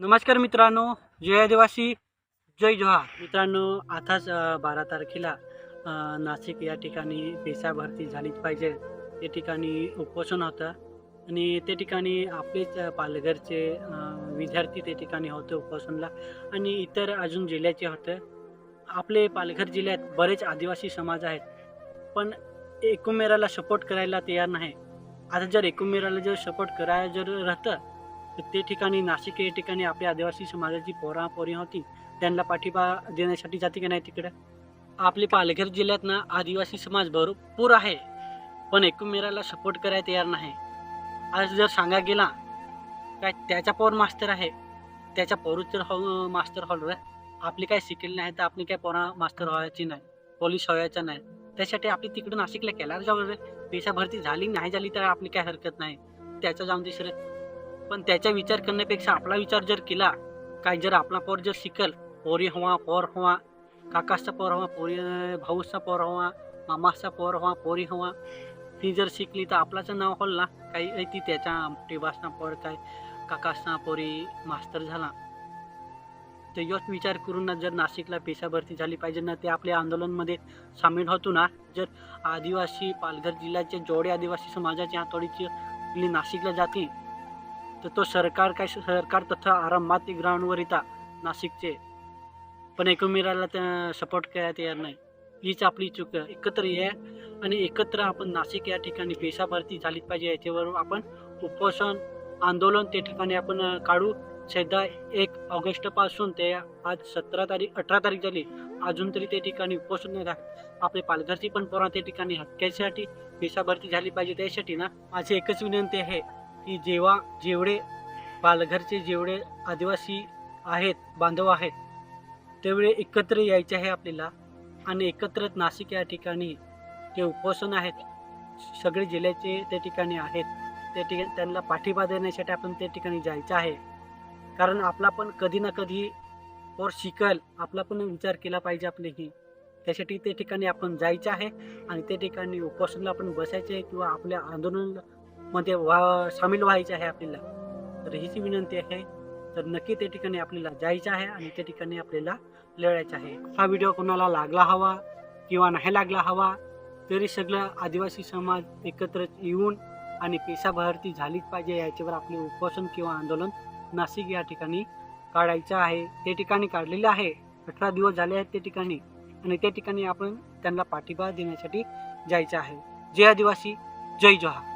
नमस्कार मित्रांनो जय आदिवासी जय जोहार. मित्रांनो आताच बारा तारखेला नाशिक या ठिकाणी पेसा भरती झालीच पाहिजे. या ठिकाणी उपोषण होतं आणि त्या ठिकाणी आपलेच पालघरचे विद्यार्थी त्या ठिकाणी होते उपोषणला आणि इतर अजून जिल्ह्याचे होते. आपले पालघर जिल्ह्यात बरेच आदिवासी समाज आहेत पण एकुमेराला सपोर्ट करायला तयार नाही. आता जर एकुमेराला जर सपोर्ट करायला जर राहतं तर ते ठिकाणी नाशिक या ठिकाणी आपल्या आदिवासी समाजाची पोरा पोरी होती. त्यांना पाठिंबा देण्यासाठी जाते की नाही तिकडे? आपले पालघर जिल्ह्यात ना आदिवासी समाज भरपूर आहे. पण एकूमेराला सपोर्ट करायला तयार नाही. आज जर सांगा गेला काय त्याचा पोर मास्तर आहे? त्याच्या पोरूच जर मास्तर मास्टर हॉल आपली काय शिकेल नाही तर आपली काय पोरा मास्टर व्हायची नाही पोलीस व्हायचा नाही. त्यासाठी आपली तिकडे नाशिकला केला जाऊ रे पेशा भरती झाली नाही झाली तर आपली काय हरकत नाही. त्याचं जाऊन दिसरे पण त्याचा विचार करण्यापेक्षा आपला विचार जर केला काय जर आपला पोर जर शिकल पोरी हवा पोर हवा काकाचा पोर हवा पोरी भाऊचा पोर हवा मामाचा पोर हवा पोरी हवा ती जर शिकली तर आपलाचं नाव होल ना. काही ती त्याच्या टिबासना पोर काय काकासना पोरी मास्तर झाला. तर योच विचार करून ना जर नाशिकला पेशा भरती झाली पाहिजे ना ते आपल्या आंदोलनमध्ये सामील होतो ना. जर आदिवासी पालघर जिल्ह्याचे जोडे आदिवासी समाजाचे हातोडीची नाशिकला जाते तर तो सरकार काय सरकार तथा आरामात ग्राउंडवर येतात नाशिकचे. पण एकमेराला त्या सपोर्ट करायला तयार नाही. हीच आपली चूक एकत्र ये आणि एकत्र आपण नाशिक या ठिकाणी पेशा भरती झालीच पाहिजे. याच्यावर आपण उपोषण आंदोलन त्या ठिकाणी आपण काढू. सध्या एक ऑगस्टपासून ते आज सतरा तारीख अठरा तारीख झाली. अजून तरी त्या ठिकाणी उपोषण नाही आपले पालघरची पण पोरा त्या ठिकाणी हक्क्यासाठी पेशा भरती झाली पाहिजे. त्यासाठी ना माझी एकच विनंती आहे. की जेव्हा जेवढे पालघरचे जेवढे आदिवासी आहेत बांधव आहेत तेवढे एकत्र यायचे आहे आपल्याला. आणि एकत्र नाशिक या ठिकाणी जे उपोषण आहेत सगळे जिल्ह्याचे त्या ठिकाणी आहेत. त्या ठिकाणी त्यांना पाठिंबा देण्यासाठी आपण त्या ठिकाणी जायचं आहे. कारण आपला पण कधी ना कधी पोर शिकल आपला पण विचार केला पाहिजे आपलेही त्यासाठी त्या ठिकाणी आपण जायचं आहे आणि त्या ठिकाणी उपोषणला आपण बसायचे किंवा आपल्या आंदोलन मध्ये व्हा सामील व्हायचे आहे आपल्याला. तर हीच विनंती आहे. तर नक्की त्या ठिकाणी आपल्याला जायचं आहे आणि त्या ठिकाणी आपल्याला लढायचं आहे. हा व्हिडिओ कोणाला लागला हवा किंवा नाही लागला हवा तरी सगळं आदिवासी समाज एकत्र येऊन आणि पेशा भरती झालीच पाहिजे याच्यावर आपले उपोषण किंवा आंदोलन नाशिक या ठिकाणी काढायचं आहे. ते ठिकाणी काढलेलं आहे. अठरा दिवस झाले आहेत त्या ठिकाणी आणि त्या ठिकाणी आपण त्यांना पाठिंबा देण्यासाठी जायचं आहे. जय आदिवासी जय जोहार.